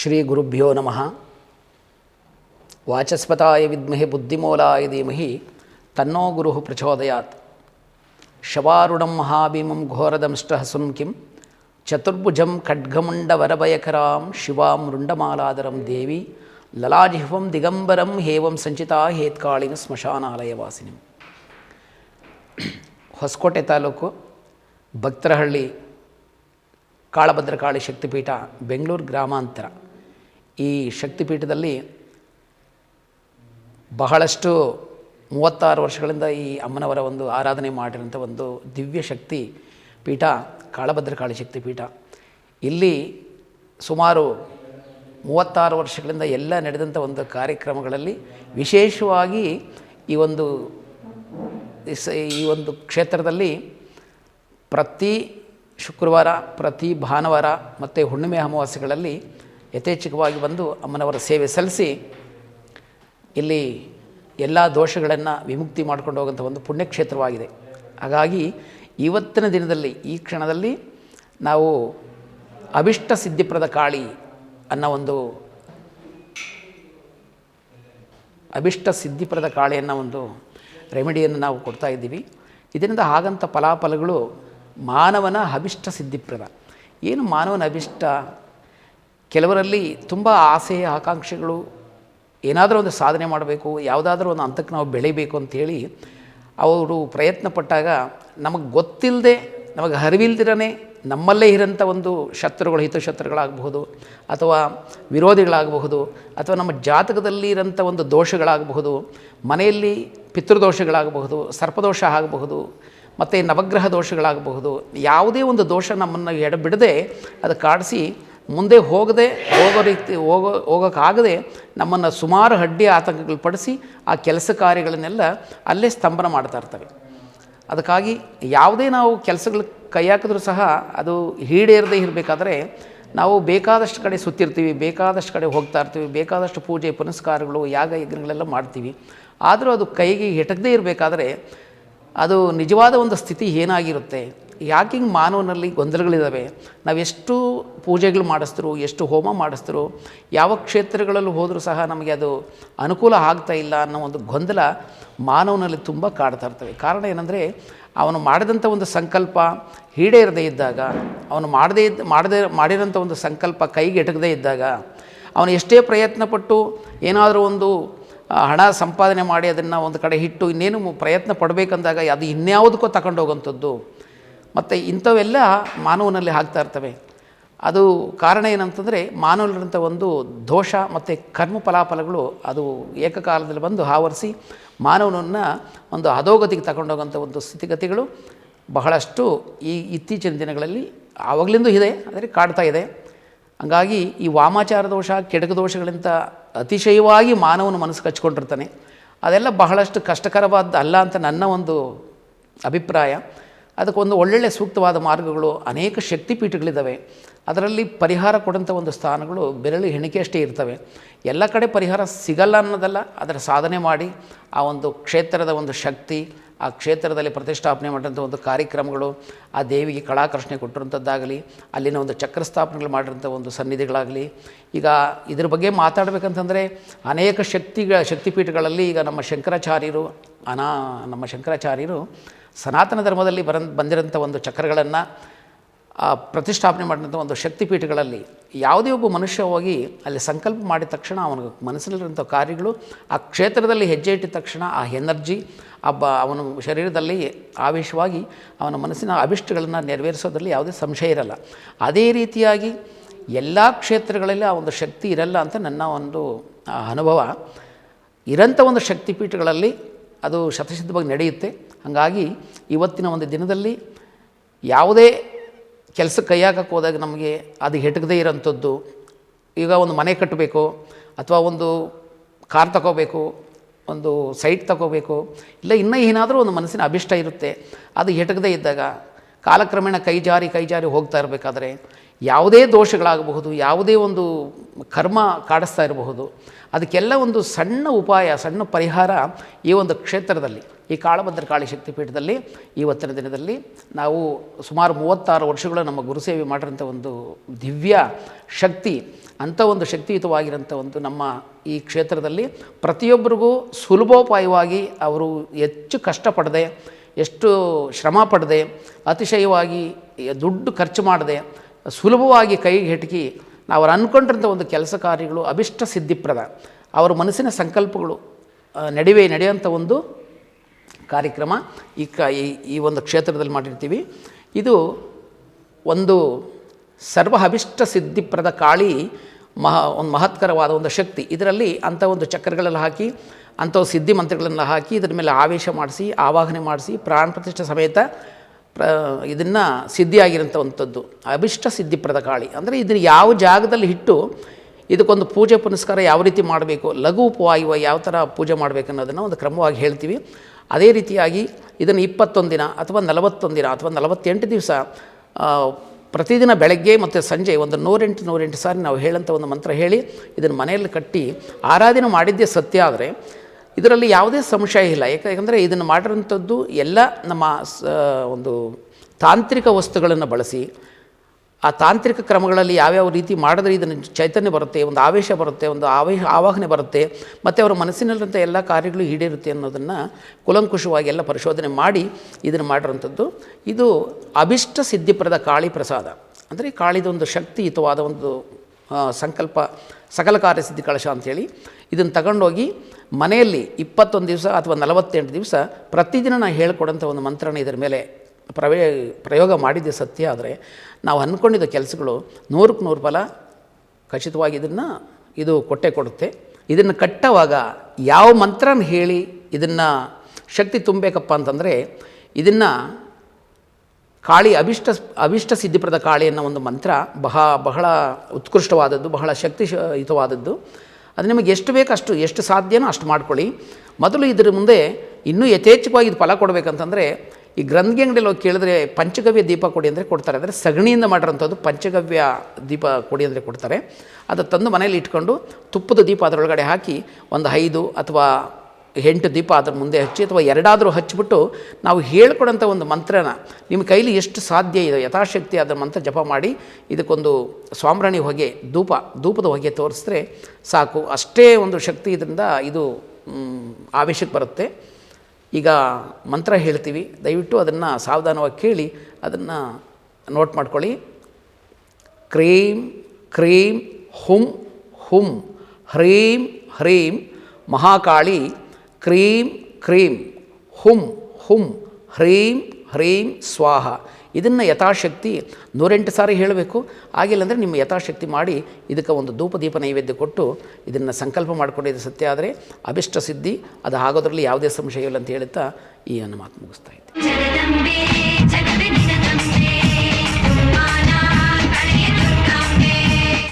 ಶ್ರೀ ಗುರುಭ್ಯೋ ನಮಃ ವಾಚಸ್ಪತಾಯ ವಿದ್ಮಹೆ ಬುದ್ಧಿಮೂಲಾಯ ಧೀಮಹಿ ತನ್ನೋ ಗುರು ಪ್ರಚೋದಯಾತ್ ಶವಾರುಣಂ ಮಹಾಭೀಮಂ ಘೋರದಂಷ್ಟಹಸುಂ ಕಿಂ ಚತುರ್ಭುಜಂ ಖಡ್ಗಮುಂಡವರಭಯಕರಾಂ ಶಿವಾಂ ರುಂಡಮಾಲಾದರಂ ದೇವಿ ಲಲಾಜಿಹ್ವಂ ದಿಗಂಬರಂ ಹೇವಂ ಸಂಚಿತಾ ಹೇತ್ಕಾಳಿನ ಸ್ಮಶಾನಾಲಯವಾಸಿನಿ ಹೊಸಕೋಟೆ ತಾಲೂಕು ಭಕ್ತರಹಳ್ಳಿ ಕಾಳಭದ್ರಕಾಳಿ ಶಕ್ತಿಪೀಠ ಬೆಂಗಳೂರು ಗ್ರಾಮಾಂತರ ಈ ಶಕ್ತಿಪೀಠದಲ್ಲಿ ಬಹಳಷ್ಟು ಮೂವತ್ತಾರು ವರ್ಷಗಳಿಂದ ಈ ಅಮ್ಮನವರ ಒಂದು ಆರಾಧನೆ ಮಾಡಿರೋಂಥ ಒಂದು ದಿವ್ಯ ಶಕ್ತಿ ಪೀಠ ಕಾಳಭದ್ರಕಾಳಿ ಶಕ್ತಿಪೀಠ ಇಲ್ಲಿ ಸುಮಾರು ಮೂವತ್ತಾರು ವರ್ಷಗಳಿಂದ ಎಲ್ಲ ನಡೆದಂಥ ಒಂದು ಕಾರ್ಯಕ್ರಮಗಳಲ್ಲಿ ವಿಶೇಷವಾಗಿ ಈ ಒಂದು ಈ ಒಂದು ಕ್ಷೇತ್ರದಲ್ಲಿ ಪ್ರತಿ ಶುಕ್ರವಾರ, ಪ್ರತಿ ಭಾನುವಾರ ಮತ್ತು ಹುಣ್ಣಿಮೆ ಅಮಾವಾಸ್ಯೆಗಳಲ್ಲಿ ಯಥೇಚ್ಛವಾಗಿ ಬಂದು ಅಮ್ಮನವರ ಸೇವೆ ಸಲ್ಲಿಸಿ ಇಲ್ಲಿ ಎಲ್ಲ ದೋಷಗಳನ್ನು ವಿಮುಕ್ತಿ ಮಾಡ್ಕೊಂಡು ಹೋಗುವಂಥ ಒಂದು ಪುಣ್ಯಕ್ಷೇತ್ರವಾಗಿದೆ. ಹಾಗಾಗಿ ಇವತ್ತಿನ ದಿನದಲ್ಲಿ, ಈ ಕ್ಷಣದಲ್ಲಿ ನಾವು ಅಭಿಷ್ಟ ಸಿದ್ಧಿಪ್ರದ ಕಾಳಿ ಅನ್ನೋ ಒಂದು ಅಭಿಷ್ಟ ಸಿದ್ಧಿಪ್ರದ ಕಾಳಿ ಅನ್ನೋ ಒಂದು ರೆಮಿಡಿಯನ್ನು ನಾವು ಕೊಡ್ತಾ ಇದ್ದೀವಿ. ಇದರಿಂದ ಆಗಂಥ ಫಲಾಫಲಗಳು ಮಾನವನ ಅಭಿಷ್ಟ ಸಿದ್ಧಿಪ್ರದ. ಏನು ಮಾನವನ ಅಭಿಷ್ಟ? ಕೆಲವರಲ್ಲಿ ತುಂಬ ಆಸೆ ಆಕಾಂಕ್ಷೆಗಳು ಏನಾದರೂ ಒಂದು ಸಾಧನೆ ಮಾಡಬೇಕು, ಯಾವುದಾದ್ರೂ ಒಂದು ಹಂತಕ್ಕೆ ನಾವು ಬೆಳಿಬೇಕು ಅಂಥೇಳಿ ಅವರು ಪ್ರಯತ್ನ ಪಟ್ಟಾಗ ನಮಗೆ ಗೊತ್ತಿಲ್ಲದೆ, ನಮಗೆ ಅರಿವಿಲ್ದಿರನೇ ನಮ್ಮಲ್ಲೇ ಇರೋಂಥ ಒಂದು ಶತ್ರುಗಳು, ಹಿತಶತ್ರುಗಳಾಗಬಹುದು ಅಥವಾ ವಿರೋಧಿಗಳಾಗಬಹುದು ಅಥವಾ ನಮ್ಮ ಜಾತಕದಲ್ಲಿ ಇರೋಂಥ ಒಂದು ದೋಷಗಳಾಗಬಹುದು, ಮನೆಯಲ್ಲಿ ಪಿತೃದೋಷಗಳಾಗಬಹುದು, ಸರ್ಪದೋಷ ಆಗಬಹುದು, ಮತ್ತು ನವಗ್ರಹ ದೋಷಗಳಾಗಬಹುದು, ಯಾವುದೇ ಒಂದು ದೋಷ ನಮ್ಮನ್ನು ಎಡಬಿಡದೆ ಅದು ಕಾಡಿಸಿ ಮುಂದೆ ಹೋಗದೆ, ಹೋಗೋ ರೀತಿ, ಹೋಗೋ, ಹೋಗೋಕ್ಕಾಗದೆ ನಮ್ಮನ್ನು ಸುಮಾರು ಅಡ್ಡಿ ಆತಂಕಗಳು ಪಡಿಸಿ ಆ ಕೆಲಸ ಕಾರ್ಯಗಳನ್ನೆಲ್ಲ ಅಲ್ಲೇ ಸ್ತಂಭನ ಮಾಡ್ತಾ ಇರ್ತವೆ. ಅದಕ್ಕಾಗಿ ಯಾವುದೇ ನಾವು ಕೆಲಸಗಳು ಕೈ ಹಾಕಿದ್ರೂ ಸಹ ಅದು ಈಡೇರದೇ ಇರಬೇಕಾದ್ರೆ ನಾವು ಬೇಕಾದಷ್ಟು ಕಡೆ ಸುತ್ತಿರ್ತೀವಿ, ಬೇಕಾದಷ್ಟು ಕಡೆ ಹೋಗ್ತಾ ಇರ್ತೀವಿ, ಬೇಕಾದಷ್ಟು ಪೂಜೆ, ಪುನಸ್ಕಾರಗಳು, ಯಾಗ ಯಜ್ಞಗಳೆಲ್ಲ ಮಾಡ್ತೀವಿ. ಆದರೂ ಅದು ಕೈಗೆ ಎಟಕದೇ ಇರಬೇಕಾದ್ರೆ ಅದು ನಿಜವಾದ ಒಂದು ಸ್ಥಿತಿ ಏನಾಗಿರುತ್ತೆ? ಯಾಕೆ ಹಿಂಗೆ ಮಾನವನಲ್ಲಿ ಗೊಂದಲಗಳಿದ್ದಾವೆ ನಾವೆಷ್ಟು ಪೂಜೆಗಳು ಮಾಡಿಸ್ತರು, ಎಷ್ಟು ಹೋಮ ಮಾಡಿಸ್ತರು, ಯಾವ ಕ್ಷೇತ್ರಗಳಲ್ಲೂ ಹೋದರೂ ಸಹ ನಮಗೆ ಅದು ಅನುಕೂಲ ಆಗ್ತಾ ಇಲ್ಲ ಅನ್ನೋ ಒಂದು ಗೊಂದಲ ಮಾನವನಲ್ಲಿ ತುಂಬ ಕಾಡ್ತಾ ಇರ್ತವೆ. ಕಾರಣ ಏನಂದರೆ, ಅವನು ಮಾಡಿದಂಥ ಒಂದು ಸಂಕಲ್ಪ ಈಡೇರದೇ ಇದ್ದಾಗ, ಅವನು ಮಾಡದೇ ಇದ್ದ, ಮಾಡದೇ ಮಾಡಿರೋಂಥ ಒಂದು ಸಂಕಲ್ಪ ಕೈಗೆ ಎಟಕದೇ ಇದ್ದಾಗ, ಅವನು ಎಷ್ಟೇ ಪ್ರಯತ್ನಪಟ್ಟು ಏನಾದರೂ ಒಂದು ಹಣ ಸಂಪಾದನೆ ಮಾಡಿ ಅದನ್ನು ಒಂದು ಕಡೆ ಇಟ್ಟು ಇನ್ನೇನು ಪ್ರಯತ್ನ ಪಡಬೇಕಂದಾಗ ಅದು ಇನ್ಯಾವುದಕ್ಕೂ ತಗೊಂಡು ಹೋಗೋಂಥದ್ದು ಮತ್ತು ಇಂಥವೆಲ್ಲ ಮಾನವನಲ್ಲಿ ಆಗ್ತಾ ಇರ್ತವೆ. ಅದು ಕಾರಣ ಏನಂತಂದರೆ ಮಾನವನಲ್ಲಿರುವಂಥ ಒಂದು ದೋಷ ಮತ್ತು ಕರ್ಮ ಫಲಾಫಲಗಳು ಅದು ಏಕಕಾಲದಲ್ಲಿ ಬಂದು ಆವರಿಸಿ ಮಾನವನನ್ನು ಒಂದು ಅಧೋಗತಿಗೆ ತಗೊಂಡೋಗೋಂಥ ಒಂದು ಸ್ಥಿತಿಗತಿಗಳು ಬಹಳಷ್ಟು ಈ ಇತ್ತೀಚಿನ ದಿನಗಳಲ್ಲಿ ಆವಾಗಲಿಂದ ಇದೆ ಅಂದರೆ ಕಾಡ್ತಾ ಇದೆ. ಹಂಗಾಗಿ ಈ ವಾಮಾಚಾರ ದೋಷ ಕೆಡಕ ದೋಷಗಳಿಂತ ಅತಿಶಯವಾಗಿ ಮಾನವನ ಮನಸ್ಸು ಕಚ್ಕೊಂಡಿರ್ತಾನೆ. ಅದೆಲ್ಲ ಬಹಳಷ್ಟು ಕಷ್ಟಕರವಾದ ಅಲ್ಲ ಅಂತ ನನ್ನ ಒಂದು ಅಭಿಪ್ರಾಯ. ಅದಕ್ಕೊಂದು ಒಳ್ಳೊಳ್ಳೆ ಸೂಕ್ತವಾದ ಮಾರ್ಗಗಳು ಅನೇಕ ಶಕ್ತಿಪೀಠಗಳಿದ್ದಾವೆ. ಅದರಲ್ಲಿ ಪರಿಹಾರ ಕೊಡುವಂಥ ಒಂದು ಸ್ಥಾನಗಳು ಬೆರಳು ಹೆಣಿಕೆಯಷ್ಟೇ ಇರ್ತವೆ. ಎಲ್ಲ ಕಡೆ ಪರಿಹಾರ ಸಿಗಲ್ಲ ಅನ್ನೋದಲ್ಲ, ಅದರ ಸಾಧನೆ ಮಾಡಿ ಆ ಒಂದು ಕ್ಷೇತ್ರದ ಒಂದು ಶಕ್ತಿ, ಆ ಕ್ಷೇತ್ರದಲ್ಲಿ ಪ್ರತಿಷ್ಠಾಪನೆ ಮಾಡಿದಂಥ ಒಂದು ಕಾರ್ಯಕ್ರಮಗಳು, ಆ ದೇವಿಗೆ ಕಳಾಕರ್ಷಣೆ ಕೊಟ್ಟಿರುವಂಥದ್ದಾಗಲಿ ಅಲ್ಲಿನ ಒಂದು ಚಕ್ರ ಸ್ಥಾಪನೆಗಳು ಮಾಡಿರೋಂಥ ಒಂದು ಸನ್ನಿಧಿಗಳಾಗಲಿ, ಈಗ ಇದ್ರ ಬಗ್ಗೆ ಮಾತಾಡಬೇಕಂತಂದರೆ ಅನೇಕ ಶಕ್ತಿಗಳ ಶಕ್ತಿಪೀಠಗಳಲ್ಲಿ ಈಗ ನಮ್ಮ ಶಂಕರಾಚಾರ್ಯರು, ಅನಾ ನಮ್ಮ ಶಂಕರಾಚಾರ್ಯರು ಸನಾತನ ಧರ್ಮದಲ್ಲಿ ಬರ ಬಂದಿರೋಂಥ ಒಂದು ಚಕ್ರಗಳನ್ನು ಆ ಪ್ರತಿಷ್ಠಾಪನೆ ಮಾಡಿದಂಥ ಒಂದು ಶಕ್ತಿಪೀಠಗಳಲ್ಲಿ ಯಾವುದೇ ಒಬ್ಬ ಮನುಷ್ಯ ಹೋಗಿ ಅಲ್ಲಿ ಸಂಕಲ್ಪ ಮಾಡಿದ ತಕ್ಷಣ ಅವನ ಮನಸ್ಸಲ್ಲಿರುವಂಥ ಕಾರ್ಯಗಳು ಆ ಕ್ಷೇತ್ರದಲ್ಲಿ ಹೆಜ್ಜೆ ಇಟ್ಟಿದ ತಕ್ಷಣ ಆ ಎನರ್ಜಿ ಬ ಅವನ ಶರೀರದಲ್ಲಿ ಆವೇಶವಾಗಿ ಅವನ ಮನಸ್ಸಿನ ಅಭಿಷ್ಟಗಳನ್ನು ನೆರವೇರಿಸೋದ್ರಲ್ಲಿ ಯಾವುದೇ ಸಂಶಯ ಇರಲ್ಲ. ಅದೇ ರೀತಿಯಾಗಿ ಎಲ್ಲ ಕ್ಷೇತ್ರಗಳಲ್ಲಿ ಆ ಒಂದು ಶಕ್ತಿ ಇರಲ್ಲ ಅಂತ ನನ್ನ ಒಂದು ಆ, ಅನುಭವ. ಇರಂಥ ಒಂದು ಶಕ್ತಿಪೀಠಗಳಲ್ಲಿ ಅದು ಶತಸಿದ್ಧವಾಗಿ ನಡೆಯುತ್ತೆ. ಹಾಗಾಗಿ ಇವತ್ತಿನ ಒಂದು ದಿನದಲ್ಲಿ ಯಾವುದೇ ಕೆಲಸ ಕೈ ಹಾಕಕ್ಕೆ ಹೋದಾಗ ನಮಗೆ ಅದು ಹೆಟಕದೇ ಇರೋಂಥದ್ದು. ಈಗ ಒಂದು ಮನೆ ಕಟ್ಟಬೇಕು, ಅಥವಾ ಒಂದು ಕಾರ್ ತಗೋಬೇಕು, ಒಂದು ಸೈಟ್ ತಗೋಬೇಕು, ಇಲ್ಲ ಇನ್ನೂ ಏನಾದರೂ ಒಂದು ಮನಸ್ಸಿನ ಅಭಿಷ್ಟ ಇರುತ್ತೆ. ಅದು ಹೆಟಕದೇ ಇದ್ದಾಗ ಕಾಲಕ್ರಮೇಣ ಕೈ ಜಾರಿ ಕೈ ಜಾರಿ ಹೋಗ್ತಾ ಇರಬೇಕಾದ್ರೆ ಯಾವುದೇ ದೋಷಗಳಾಗಬಹುದು, ಯಾವುದೇ ಒಂದು ಕರ್ಮ ಕಾಡಿಸ್ತಾ ಇರಬಹುದು, ಅದಕ್ಕೆಲ್ಲ ಒಂದು ಸಣ್ಣ ಉಪಾಯ, ಸಣ್ಣ ಪರಿಹಾರ ಈ ಒಂದು ಕ್ಷೇತ್ರದಲ್ಲಿ, ಈ ಕಾಳಭದ್ರ ಕಾಳಿ ಶಕ್ತಿ ಶಕ್ತಿಪೀಠದಲ್ಲಿ ಇವತ್ತಿನ ದಿನದಲ್ಲಿ ನಾವು ಸುಮಾರು ಮೂವತ್ತಾರು ವರ್ಷಗಳು ನಮ್ಮ ಗುರುಸೇವೆ ಮಾಡಿರೋಂಥ ಒಂದು ದಿವ್ಯ ಶಕ್ತಿ, ಅಂಥ ಒಂದು ಶಕ್ತಿಯುತವಾಗಿರೋಂಥ ಒಂದು ನಮ್ಮ ಈ ಕ್ಷೇತ್ರದಲ್ಲಿ ಪ್ರತಿಯೊಬ್ಬರಿಗೂ ಸುಲಭೋಪಾಯವಾಗಿ ಅವರು ಹೆಚ್ಚು ಕಷ್ಟಪಡದೆ, ಎಷ್ಟು ಶ್ರಮ ಪಡದೆ, ಅತಿಶಯವಾಗಿ ದುಡ್ಡು ಖರ್ಚು ಮಾಡದೆ ಸುಲಭವಾಗಿ ಕೈಗೆ ಹೆಟಕಿ ನಾವು ಅವ್ರು ಒಂದು ಕೆಲಸ ಕಾರ್ಯಗಳು ಅಭಿಷ್ಟ ಸಿದ್ಧಿಪ್ರದ. ಅವರ ಮನಸ್ಸಿನ ಸಂಕಲ್ಪಗಳು ನಡುವೆ ನಡೆಯುವಂಥ ಒಂದು ಕಾರ್ಯಕ್ರಮ ಈ ಕ, ಈ ಈ ಒಂದು ಕ್ಷೇತ್ರದಲ್ಲಿ ಮಾಡಿರ್ತೀವಿ. ಇದು ಒಂದು ಸರ್ವ ಅಭಿಷ್ಟ ಸಿದ್ಧಿಪ್ರದ ಕಾಳಿ ಮಹ, ಒಂದು ಮಹತ್ಕರವಾದ ಒಂದು ಶಕ್ತಿ. ಇದರಲ್ಲಿ ಅಂಥ ಒಂದು ಚಕ್ರಗಳೆಲ್ಲ ಹಾಕಿ ಅಂಥ ಸಿದ್ಧಿ ಮಂತ್ರಗಳನ್ನು ಹಾಕಿ, ಇದರ ಮೇಲೆ ಆವೇಶ ಮಾಡಿಸಿ, ಆವಾಹನೆ ಮಾಡಿಸಿ, ಪ್ರಾಣ ಪ್ರತಿಷ್ಠೆ ಸಮೇತ ಪ್ರ ಇದನ್ನು ಸಿದ್ಧಿಯಾಗಿರೋಂಥವಂಥದ್ದು ಅಭಿಷ್ಟ ಸಿದ್ಧಿಪ್ರದ ಕಾಳಿ ಅಂದರೆ ಇದನ್ನು ಯಾವ ಜಾಗದಲ್ಲಿ ಇಟ್ಟು ಇದಕ್ಕೊಂದು ಪೂಜೆ ಪುನಸ್ಕಾರ ಯಾವ ರೀತಿ ಮಾಡಬೇಕು, ಲಘು ಉಪವಾಯುವ ಯಾವ ಥರ ಪೂಜೆ ಮಾಡಬೇಕು ಅನ್ನೋದನ್ನು ಒಂದು ಕ್ರಮವಾಗಿ ಹೇಳ್ತೀವಿ. ಅದೇ ರೀತಿಯಾಗಿ ಇದನ್ನು ಇಪ್ಪತ್ತೊಂದು ದಿನ ಅಥವಾ ನಲವತ್ತೊಂದು ದಿನ ಅಥವಾ ನಲವತ್ತೆಂಟು ದಿವಸ ಪ್ರತಿದಿನ ಬೆಳಗ್ಗೆ ಮತ್ತು ಸಂಜೆ ಒಂದು ನೂರೆಂಟು ನೂರೆಂಟು ಸಾರಿ ನಾವು ಹೇಳಂಥ ಒಂದು ಮಂತ್ರ ಹೇಳಿ ಇದನ್ನು ಮನೆಯಲ್ಲಿ ಕಟ್ಟಿ ಆರಾಧನೆ ಮಾಡಿದ್ದೇ ಸತ್ಯ ಆದರೆ ಇದರಲ್ಲಿ ಯಾವುದೇ ಸಂಶಯ ಇಲ್ಲ. ಯಾಕೆ, ಯಾಕಂದರೆ ಇದನ್ನು ಮಾಡಿರೋಂಥದ್ದು ಎಲ್ಲ ನಮ್ಮ ಸ ಒಂದು ತಾಂತ್ರಿಕ ವಸ್ತುಗಳನ್ನು ಬಳಸಿ, ಆ ತಾಂತ್ರಿಕ ಕ್ರಮಗಳಲ್ಲಿ ಯಾವ್ಯಾವ ರೀತಿ ಮಾಡಿದ್ರೆ ಇದನ್ನು ಚೈತನ್ಯ ಬರುತ್ತೆ, ಒಂದು ಆವೇಶ ಬರುತ್ತೆ, ಒಂದು ಆವೇಶ ಆವಾಹನೆ ಬರುತ್ತೆ, ಮತ್ತು ಅವರ ಮನಸ್ಸಿನಲ್ಲಿರುವಂಥ ಎಲ್ಲ ಕಾರ್ಯಗಳು ಈಡೇರುತ್ತೆ ಅನ್ನೋದನ್ನು ಕುಲಂಕುಷವಾಗಿ ಎಲ್ಲ ಪರಿಶೋಧನೆ ಮಾಡಿ ಇದನ್ನು ಮಾಡಿರೋಂಥದ್ದು ಇದು ಅಭಿಷ್ಟ ಸಿದ್ಧಿಪ್ರದ ಕಾಳಿ ಪ್ರಸಾದ. ಅಂದರೆ ಕಾಳಿದೊಂದು ಶಕ್ತಿಯುತವಾದ ಒಂದು ಸಂಕಲ್ಪ, ಸಕಲ ಕಾರ್ಯ ಸಿದ್ಧಿ ಕಳಶ ಅಂಥೇಳಿ ಇದನ್ನು ತಗೊಂಡೋಗಿ ಮನೆಯಲ್ಲಿ ಇಪ್ಪತ್ತೊಂದು ದಿವಸ ಅಥವಾ ನಲವತ್ತೆಂಟು ದಿವಸ ಪ್ರತಿದಿನ ನಾನು ಹೇಳ್ಕೊಡೋಂಥ ಒಂದು ಮಂತ್ರನ ಇದರ ಮೇಲೆ ಪ್ರವೇ, ಪ್ರಯೋಗ ಮಾಡಿದ್ದೆ ಸತ್ಯ. ಆದರೆ ನಾವು ಅಂದ್ಕೊಂಡಿದ್ದ ಕೆಲಸಗಳು ನೂರಕ್ಕೆ ನೂರು ಫಲ ಖಚಿತವಾಗಿ ಇದನ್ನು ಇದು ಕೊಟ್ಟೆ ಕೊಡುತ್ತೆ. ಇದನ್ನು ಕಟ್ಟವಾಗ ಯಾವ ಮಂತ್ರನ ಹೇಳಿ ಇದನ್ನು ಶಕ್ತಿ ತುಂಬಬೇಕಪ್ಪ ಅಂತಂದರೆ ಇದನ್ನು ಕಾಳಿ ಅಭಿಷ್ಟ ಅಭಿಷ್ಟ ಸಿದ್ಧಿಪ್ರದ ಕಾಳಿ ಅನ್ನೋ ಒಂದು ಮಂತ್ರ ಬಹ ಬಹಳ ಉತ್ಕೃಷ್ಟವಾದದ್ದು, ಬಹಳ ಶಕ್ತಿಯುತವಾದದ್ದು ಅದು ನಿಮಗೆ ಎಷ್ಟು ಬೇಕು ಅಷ್ಟು, ಎಷ್ಟು ಸಾಧ್ಯನೋ ಅಷ್ಟು ಮಾಡ್ಕೊಳ್ಳಿ. ಮೊದಲು ಇದರ ಮುಂದೆ ಇನ್ನೂ ಯಥೇಚ್ಛವಾಗಿ ಇದು ಫಲ ಕೊಡಬೇಕಂತಂದರೆ, ಈ ಗ್ರಂಥಿ ಅಂಗಡಿಯಲ್ಲಿ ಹೋಗಿ ಕೇಳಿದ್ರೆ ಪಂಚಗವ್ಯ ದೀಪ ಕೊಡಿ ಅಂದರೆ ಕೊಡ್ತಾರೆ. ಅಂದರೆ ಸಗಣಿಯಿಂದ ಮಾಡಿರೋಂಥದ್ದು ಪಂಚಗವ್ಯ ದೀಪ ಕೊಡಿ ಅಂದರೆ ಕೊಡ್ತಾರೆ. ಅದು ತಂದು ಮನೇಲಿ ಇಟ್ಕೊಂಡು ತುಪ್ಪದ ದೀಪ ಅದರೊಳಗಡೆ ಹಾಕಿ ಒಂದು ಐದು ಅಥವಾ ಎಂಟು ದೀಪ ಅದ್ರ ಮುಂದೆ ಹಚ್ಚಿ ಅಥವಾ ಎರಡಾದರೂ ಹಚ್ಚಿಬಿಟ್ಟು ನಾವು ಹೇಳ್ಕೊಡೋಂಥ ಒಂದು ಮಂತ್ರನ ನಿಮ್ಮ ಕೈಲಿ ಎಷ್ಟು ಸಾಧ್ಯ ಇದೆ, ಯಥಾಶಕ್ತಿ ಅದರ ಮಂತ್ರ ಜಪ ಮಾಡಿ ಇದಕ್ಕೊಂದು ಸ್ವಾಮ್ರಾಣಿ ಹೊಗೆ, ಧೂಪ, ಧೂಪದ ಹೊಗೆ ತೋರಿಸಿದ್ರೆ ಸಾಕು. ಅಷ್ಟೇ ಒಂದು ಶಕ್ತಿ ಇದರಿಂದ ಇದು ಆವೇಶಕ್ಕೆ ಬರುತ್ತೆ. ಈಗ ಮಂತ್ರ ಹೇಳ್ತೀವಿ. ದಯವಿಟ್ಟು ಅದನ್ನು ಸಾವಧಾನವಾಗಿ ಕೇಳಿ ಅದನ್ನು ನೋಟ್ ಮಾಡ್ಕೊಳ್ಳಿ. ಕ್ರೀಂ ಕ್ರೀಂ, ಹುಂ ಹುಂ, ಹ್ರೀಂ ಹ್ರೀಂ, ಮಹಾಕಾಳಿ ಕ್ರೀಂ ಕ್ರೀಂ, ಹುಂ ಹುಂ, ಹ್ರೀಂ ಹ್ರೀಂ, ಸ್ವಾಹ. ಇದನ್ನು ಯಥಾಶಕ್ತಿ ನೂರೆಂಟು ಸಾರಿ ಹೇಳಬೇಕು. ಆಗಿಲ್ಲ ಅಂದರೆ ನಿಮ್ಮ ಯಥಾಶಕ್ತಿ ಮಾಡಿ ಇದಕ್ಕೆ ಒಂದು ಧೂಪ ದೀಪ ನೈವೇದ್ಯ ಕೊಟ್ಟು ಇದನ್ನು ಸಂಕಲ್ಪ ಮಾಡಿಕೊಂಡಿದ್ದು ಸತ್ಯ ಆದರೆ ಅಭಿಷ್ಟ ಸಿದ್ಧಿ, ಅದು ಆಗೋದ್ರಲ್ಲಿ ಯಾವುದೇ ಸಂಶಯ ಇಲ್ಲ ಅಂತ ಹೇಳುತ್ತಾ ಈ ಅನ್ನು ಮಾತು ಮುಗಿಸ್ತಾ ಇದ್ದೆ.